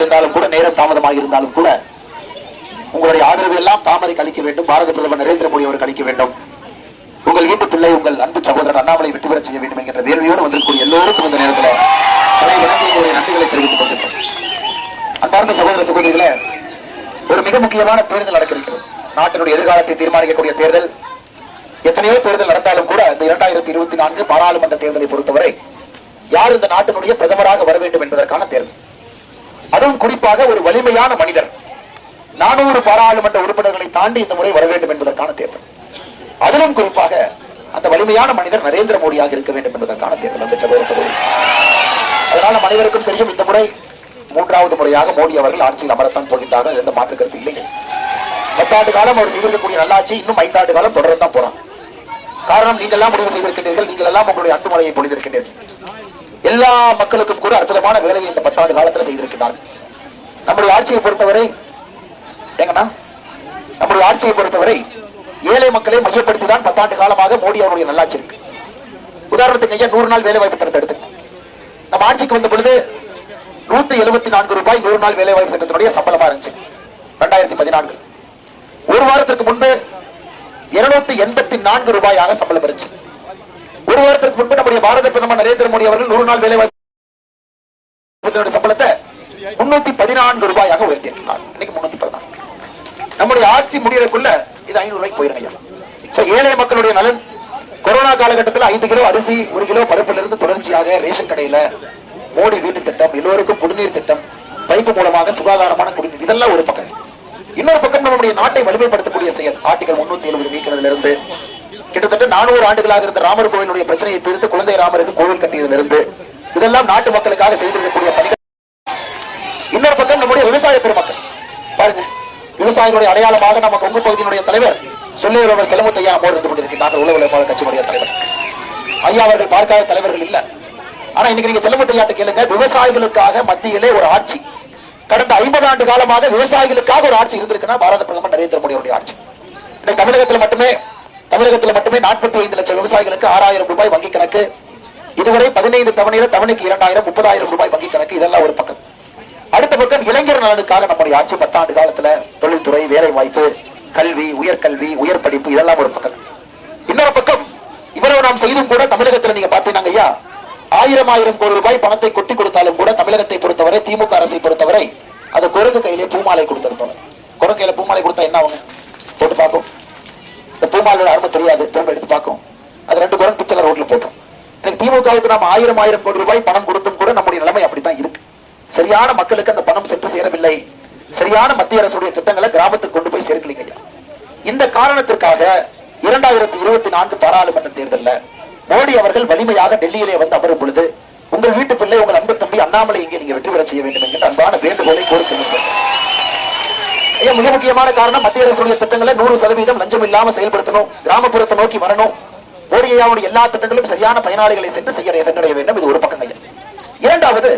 இருந்தாலும் கூட நேரம் தாமதமாக இருந்தாலும் கூட உங்களுடைய ஆதரவு எல்லாம் தாமரை அளிக்க வேண்டும். பாரத பிரதமர் நரேந்திர மோடி அவருக்கு அளிக்க வேண்டும். உங்கள் வீட்டு பிள்ளை உங்கள் அன்பு சகோதரர் அண்ணாமலை வெற்றி செய்ய வேண்டும் என்கிற வேள்வியோடு வந்திருக்கூடிய எல்லோருக்கும் இந்த நேரத்தில் தலை உங்களுடைய நன்றிகளை தெரிவித்துக் கொண்டிருக்கிறோம் அன்பார்ந்த சகோதர சகோதரிகளே ஒரு மிக முக்கியமான தேர்தல் நடக்க இருக்கிறது நாட்டினுடைய எதிர்காலத்தை தீர்மானிக்கக்கூடிய தேர்தல். எத்தனையோ தேர்தல் நடந்தாலும் கூட இந்த இரண்டாயிரத்தி இருபத்தி நான்கு பாராளுமன்ற தேர்தலை பொறுத்தவரை யார் இந்த நாட்டினுடைய பிரதமராக வர வேண்டும் என்பதற்கான தேர்தல். அதுவும் குறிப்பாக ஒரு வலிமையான மனிதர். நானூறு பாராளுமன்ற உறுப்பினர்களை தாண்டி இந்த முறை வர வேண்டும் என்பதற்கான தேர்தல். அதிலும் குறிப்பாக அந்த வலிமையான மனிதர் நரேந்திர மோடியாக இருக்க வேண்டும் என்பதற்கான தேர்தல் அந்த சகோதர சகோதரி. அதனால நம் அனைவருக்கும் தெரியும் இந்த முறை மூன்றாவது முறையாக மோடி அவர்கள் ஆட்சியில் அமரத்தான் போகின்றார்கள். எந்த மாற்று கருத்து இல்லை. பத்தாண்டு காலம் அவர் செய்திருக்கக்கூடிய நல்லாட்சி இன்னும் ஐந்தாண்டு காலம் தொடரத்தான் போறாங்க காரணம் நீங்கள் எல்லாம் முடிவு செய்திருக்கின்றீர்கள் நீங்கள் எல்லாம் உங்களுடைய அன்பு மலையை பொழிந்திருக்கின்றீர்கள். எல்லா மக்களுக்கும் கூட அற்புதமான வேலையை இந்த பத்தாண்டு காலத்தில் செய்திருக்கிறார்கள். நம்முடைய ஆட்சியை பொறுத்தவரை எங்கண்ணா நம்முடைய ஆட்சியை பொறுத்தவரை ஏழை மக்களை மையப்படுத்தி தான் பத்தாண்டு காலமாக மோடி அவருடைய நல்லாட்சி இருக்கு. உதாரணத்துக்கு ஐயா நூறு நாள் வேலை வாய்ப்பு திட்டத்தை எடுத்து நம்ம ஆட்சிக்கு வந்த பொழுது நூத்தி எழுபத்தி நான்கு ரூபாய் நூறு நாள் வேலை வாய்ப்பு திட்டத்தினுடைய சம்பளமா இருந்துச்சு. ரெண்டாயிரத்தி பதினான்கு. ஒரு வாரத்திற்கு முன்பு இருநூத்தி எண்பத்தி நான்கு ரூபாயாக சம்பளம் இருந்துச்சு. ஒரு வாரத்திற்கு முன்பு நம்முடைய பாரத பிரதமர் நரேந்திர மோடி அவர்கள் நூறு நாள் வேலை வாய்ப்பு சம்பளத்தை முன்னூத்தி பதினான்கு ரூபாயாக உயர்த்தியிருக்கிறார். இன்னைக்கு முன்னூத்தி பதினான்கு. நம்முடைய ஆட்சி முடியறதுக்குள்ள இது ஐநூறு ரூபாய்க்கு போயிருங்க ஏழை மக்களுடைய நலன் கொரோனா காலகட்டத்தில் ஐந்து கிலோ அரிசி ஒரு கிலோ பருப்புல இருந்து தொடர்ச்சியாக ரேஷன் கடையில மோடி வீட்டு திட்டம் எல்லோருக்கும் குடிநீர் திட்டம் பைப்பு மூலமாக சுகாதாரமான குடிநீர் இதெல்லாம் ஒரு பக்கம். இன்னொரு பக்கம் நம்முடைய நாட்டை வலிமைப்படுத்தக்கூடிய செயல் ஆர்டிகல் முன்னூத்தி எழுபது நீக்கிறதுல இருந்து கிட்டத்தட்ட நானூறு ஆண்டுகளாக இருந்த ராமர் கோவிலுடைய பிரச்சனையை தீர்த்து குழந்தை ராமருக்கு கோவில் கட்டியதிலிருந்து இதெல்லாம் நாட்டு மக்களுக்காக செய்திருக்கக்கூடிய பணிகள். இன்னொரு பக்கம் நம்முடைய விவசாய பெருமக்கள். பாருங்க விவசாயிகளுடைய அடையாளமாக நம்ம கொங்கு பகுதியினுடைய தலைவர் சொல்லியுள்ளவர் செலமுத்தையா மோர் இருந்து கொண்டிருக்கிறார்கள் உலக உழைப்பாளர் கட்சியுடைய தலைவர். ஐயா அவர்கள் பார்க்காத தலைவர்கள் இல்ல. ஆனா இன்னைக்கு நீங்க செலமுத்தையாட்டு கேளுங்க விவசாயிகளுக்காக மத்தியிலே ஒரு ஆட்சி. கடந்த ஐம்பது ஆண்டு காலமாக விவசாயிகளுக்காக ஒரு ஆட்சி இருந்திருக்குன்னா பாரத பிரதமர் நரேந்திர மோடியுடைய ஆட்சி. இன்னைக்கு தமிழகத்தில் மட்டுமே தமிழகத்தில் மட்டுமே நாற்பத்தி ஐந்து லட்சம் விவசாயிகளுக்கு ஆறாயிரம் ரூபாய் வங்கி கணக்கு. இதுவரை பதினைந்து தவணையில தவணைக்கு இரண்டாயிரம் முப்பதாயிரம் ரூபாய் வங்கி கணக்கு. இதெல்லாம் ஒரு பக்கம். அடுத்த பக்கம் இளைஞர் நலனுக்காக நம்முடைய ஆட்சி பத்தாண்டு காலத்துல தொழில்துறை வேலை வாய்ப்பு கல்வி உயர்கல்வி உயர் படிப்பு இதெல்லாம் ஒரு பக்கம். இன்னொரு பக்கம் இவ்வளவு நாம் செய்தும் கூட தமிழகத்துல நீங்க பாத்தீங்கன்னா ஐயா. ஆயிரம் ஆயிரம் கோடி ரூபாய் பணத்தை கொட்டி கொடுத்தாலும் கூட தமிழகத்தை பொறுத்தவரை திமுக அரசை பொறுத்தவரை அது குரங்கு கையிலே பூமாலை கொடுத்தது போல. குரங்கு கையில பூமாலை கொடுத்தா என்ன ஆகுங்க? போட்டு பார்ப்போம். பூமாலோட அருமை தெரியாது. திரும்ப எடுத்து பார்க்கும் அது ரெண்டு குரங்கு பிச்சை ரோட்ல போட்டோம். எனக்கு திமுகவுக்கு நாம் ஆயிரம் ஆயிரம் கோடி ரூபாய் பணம் கொடுத்தும் கூட நம்முடைய நிலைமை அப்படித்தான் இருக்கு. சரியான மக்களுக்கு அந்த பணம் சென்று சேரவில்லை. சரியான மத்திய அரசுடைய திட்டங்களை கிராமத்துக்கு கொண்டு போய் சேர்க்கலைங்க ஐயா. இந்த காரணத்திற்காக இரண்டாயிரத்தி இருபத்தி நான்கு பாராளுமன்ற தேர்தலில் மோடி அவர்கள் வலிமையாக டெல்லியிலே வந்து அமரும் பொழுது உங்கள் வீட்டு பிள்ளை உங்கள் அன்பு தம்பி அண்ணாமலை இங்கே நீங்க வெற்றி பெற செய்ய வேண்டும் என்கிற அன்பான வேண்டுகோளை கோரிக்கை ஐயா மிக முக்கியமான காரணம் மத்திய அரசுடைய திட்டங்களை நூறு சதவீதம் லஞ்சம் இல்லாம செயல்படுத்தணும் கிராமப்புறத்தை நோக்கி வரணும். மோடி எல்லா திட்டங்களும் சரியான பயனாளிகளை சென்று செய்ய சென்றடைய வேண்டும். இது ஒரு பக்கம் ஐயா இரண்டாவது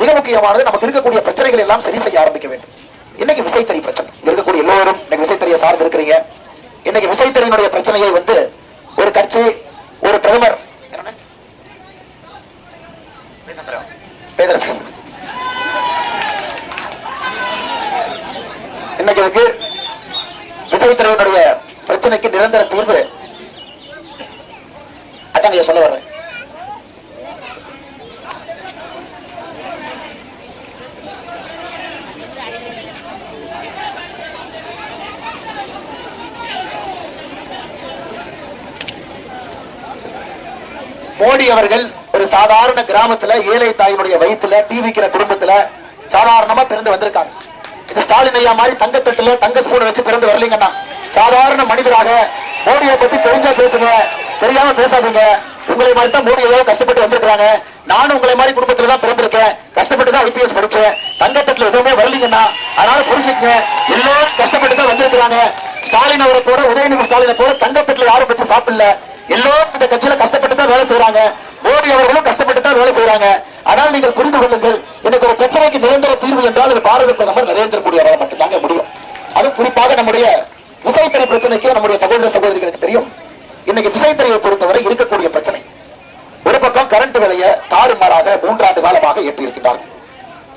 மிக முக்கியமானது நமக்கு இருக்கக்கூடிய பிரச்சனைகள் எல்லாம் சரி செய்ய ஆரம்பிக்க வேண்டும். இன்னைக்கு விசைத்தறி பிரச்சனை. இங்க இருக்கக்கூடிய எல்லோரும் இன்னைக்கு விசைத்தறியை சார்ந்து இருக்கிறீங்க. இன்னைக்கு விசைத்தறியினுடைய பிரச்சனையை வந்து ஒரு கட்சி ஒரு பிரதமர் பேதர். இன்னைக்கு இதுக்கு விசைத்தறியினுடைய பிரச்சனைக்கு நிரந்தர தீர்வு. அதான் சொல்ல வர்றேன். மோடி அவர்கள் ஒரு சாதாரண கிராமத்துல ஏழை தாயினுடைய வயிற்றுல டிவிக்கிற குடும்பத்துல சாதாரணமா பிறந்து வந்திருக்காங்க. ஸ்டாலின் ஐயா மாதிரி தங்கத்தட்டுல தங்க ஸ்பூன் வச்சு பிறந்து வரலீங்கன்னா சாதாரண மனிதராக மோடியை பத்தி தெரிஞ்சா பேசுங்க தெரியாம பேசாதீங்க. உங்களை மாதிரி தான் மோடி எவ்வளவு கஷ்டப்பட்டு வந்திருக்காங்க நானும் உங்களை மாதிரி குடும்பத்துல தான் பிறந்திருக்கேன். கஷ்டப்பட்டு தான் ஐபிஎஸ் படிச்சேன். தங்கத்தட்டுல எதுவுமே வரலீங்கன்னா அதனால புரிஞ்சுக்கங்க. எல்லோரும் கஷ்டப்பட்டு தான் வந்திருக்கிறாங்க. ஸ்டாலின் அவரை கூட உதயநிதி ஸ்டாலினை கூட தங்கத்தட்டுல யாரும் வச்சு சாப்பிடல. எல்லோரும் இந்த கட்சியில கஷ்டப்பட்டு தான் வேலை செய்யறாங்க மோடி அவர்களும் கஷ்டப்பட்டு தான் வேலை செய்யறாங்க ஆனால் நீங்கள் புரிந்து கொள்ளுங்கள் எனக்கு ஒரு பிரச்சனைக்கு நிரந்தர தீர்வு என்றால் அது பாரத பிரதமர் நரேந்திர மோடி அவரால் மட்டும்தாங்க முடியும். அது குறிப்பாக நம்முடைய விசைத்தறி பிரச்சனைக்கு நம்முடைய சகோதர சகோதரிகளுக்கு தெரியும். இன்னைக்கு விசைத்தறியை பொறுத்தவரை இருக்கக்கூடிய பிரச்சனை. ஒரு பக்கம் கரண்ட் விலையை தாறுமாறாக மூன்றாண்டு காலமாக ஏற்றி இருக்கின்றார்கள்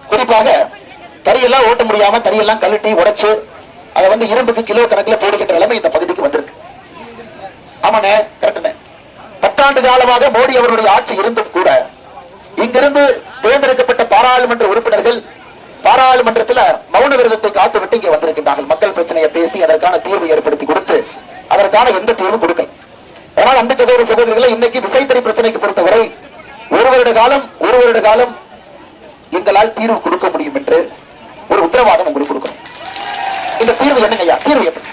குறிப்பாக தறியெல்லாம் ஓட்ட முடியாம தறியெல்லாம் கழட்டி உடைச்சு அதை வந்து இரும்புக்கு கிலோ கணக்குல போடுகின்ற நிலைமை இந்த பகுதிக்கு வந்திருக்கு. ஆமாண்ணே கரெக்டுண்ணே பத்தாண்டு காலமாக மோடி அவருடைய ஆட்சி இருந்தும் கூட இங்கிருந்து தேர்ந்தெடுக்கப்பட்ட பாராளுமன்ற உறுப்பினர்கள் பாராளுமன்றத்தில் மௌன விரதத்தை காத்துவிட்டு இங்கே வந்திருக்கின்றார்கள். மக்கள் பிரச்சனையை பேசி அதற்கான தீர்வு ஏற்படுத்தி கொடுத்து அதற்கான எந்த தீர்வும் கொடுக்கல. ஆனால் அன்பு சகோதர சகோதரிகளை இன்னைக்கு விசைத்தறி பிரச்சனைக்கு பொறுத்தவரை ஒரு வருட காலம் ஒரு வருட காலம் எங்களால் தீர்வு கொடுக்க முடியும் என்று ஒரு உத்தரவாதம் உங்களுக்கு கொடுக்கணும். இந்த தீர்வு என்னங்க ஐயா? தீர்வு எப்படி?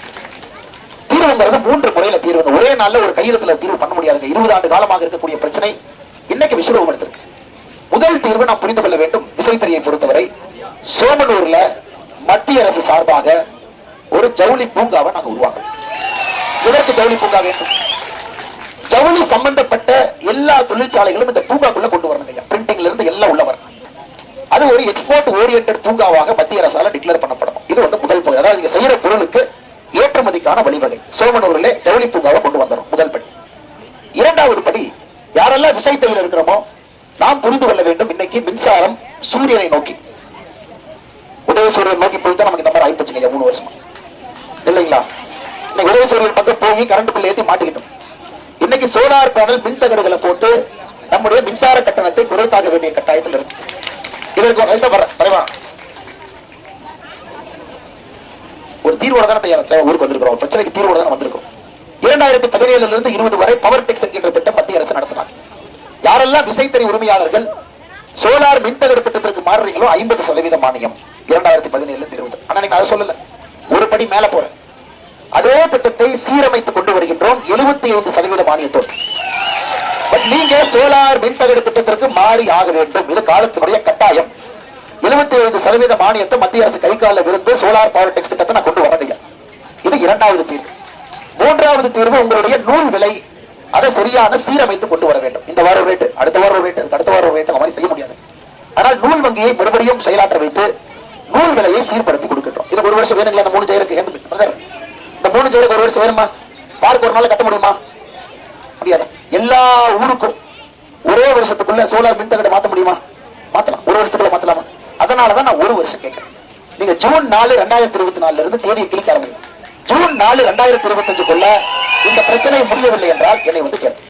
தீர்வுங்கிறது மூன்று முறையில தீர்வு. ஒரே நாள்ல ஒரு கையெழுத்துல தீர்வு பண்ண முடியாதுங்க. இருபது ஆண்டு காலமாக இருக்கக்கூடிய பிரச்சனை இன்னைக்கு விஸ்வரூபம் எடுத்திருக்கு. முதல் தீர்வு நாம் புரிந்து கொள்ள வேண்டும். விசைத்தறியை பொறுத்தவரை சோமனூர்ல மத்திய அரசு சார்பாக ஒரு ஜவுளி பூங்காவை நாங்க உருவாக்குறோம். எதற்கு ஜவுளி பூங்கா வேண்டும்? ஜவுளி சம்பந்தப்பட்ட எல்லா தொழிற்சாலைகளும் இந்த பூங்காக்குள்ள கொண்டு வரணும் ஐயா. பிரிண்டிங்ல இருந்து எல்லாம் உள்ள வரணும். அது ஒரு எக்ஸ்போர்ட் ஓரியன்ட் பூங்காவாக மத்திய அரசால டிக்ளேர் பண்ணப்படும் இது வந்து முதல் பகுதி. அதாவது நீங்க செய்யற பொருளுக்கு ஏற்றுமதிக்கான வழிவகை. சோமனூரில் ஜவுளி பூங்காவை கொண்டு வந்துடும் முதல் படி. இரண்டாவது படி யாரெல்லாம் விசைத்தொழில் இருக்கிறோமோ நாம் புரிந்து கொள்ள வேண்டும் இன்னைக்கு மின்சாரம் சூரியனை நோக்கி. உதயசூரியன் நோக்கி போய் தான் நமக்கு இந்த மாதிரி ஆயிப்போச்சுங்க மூணு வருஷமா. இல்லைங்களா? இன்னைக்கு உதயசூரியன் பக்கம் போய் கரண்ட் பில் ஏற்றி மாட்டிக்கிட்டோம். இன்னைக்கு சோலார் பேனல் மின் தகடுகளை போட்டு நம்முடைய மின்சார கட்டணத்தை குறைத்தாக வேண்டிய கட்டாயத்தில் இருக்கு. இதற்கு ஒரு- இந்த வர- தலைவா ஒரு தீர்வோட தானே தயார் ஊருக்கு வந்திருக்கிறோம். பிரச்சனைக்கு தீர்வோட தானே வந்திருக்கிறோம். இரண்டாயிரத்தி பதினேழுல இருந்து இருபது வரை பவர் டெக்ஸ் என்கின்ற திட்டம் மத்திய அரசு நடத்தினாங்க யாரெல்லாம் விசைத்தறி உரிமையாளர்கள் சோலார் மின்தகடு திட்டத்திற்கு மாறுறீங்களோ ஐம்பது சதவீத மானியம். இரண்டாயிரத்தி பதினேழு இருபது. ஆனா நீங்க அதை சொல்லல. ஒரு படி மேல போறேன் அதே திட்டத்தை சீரமைத்து கொண்டு வருகின்றோம். எழுபத்தி ஐந்து சதவீத மானியத்தோடு. பட் நீங்க சோலார் மின்தகடு திட்டத்திற்கு மாறி ஆக வேண்டும். இது காலத்தினுடைய கட்டாயம். எழுபத்தி ஐந்து சதவீத மானியத்தை மத்திய அரசு கை காலில் விருந்து சோலார் பவர் டெக்ஸ் திட்டத்தை நான் கொண்டு வரேன் இது இரண்டாவது தீர்வு. மூன்றாவது தீர்வு உங்களுடைய நூல் விலை அதை சரியான சீரமைத்து கொண்டு வர வேண்டும். இந்த வாரம் ரேட்டு அடுத்த வாரம் ரேட்டு அடுத்த வாரம் ரேட்டு அந்த மாதிரி செய்ய முடியாது. ஆனால் நூல் வங்கியை மறுபடியும் செயலாற்ற வைத்து நூல் விலையை சீர்படுத்தி கொடுக்கட்டும் இது ஒரு வருஷம் வேணுங்களா? இந்த மூணு செயலுக்கு எந்த இந்த மூணு செயலுக்கு ஒரு வருஷம் வேணுமா? பார்க்க ஒரு நாள் கட்ட முடியுமா? முடியாது. எல்லா ஊருக்கும் ஒரே வருஷத்துக்குள்ள சோலார் மின்தகட்டை மாத்த முடியுமா? மாத்தலாம். ஒரு வருஷத்துக்குள்ள மாத்தலாமா? அதனாலதான் நான் ஒரு வருஷம் கேட்கிறேன். நீங்க ஜூன் நாலு ரெண்டாயிரத்தி இருபத்தி நாலுல இருந்து தேதியை கிளிக்க ஆரம்பிக்கும் ஜூன் நாலு ரெண்டாயிரத்தி இருபத்தஞ்சுக்குள்ள இந்த பிரச்சனை முடியவில்லை என்றால் என்னை வந்து கேட்க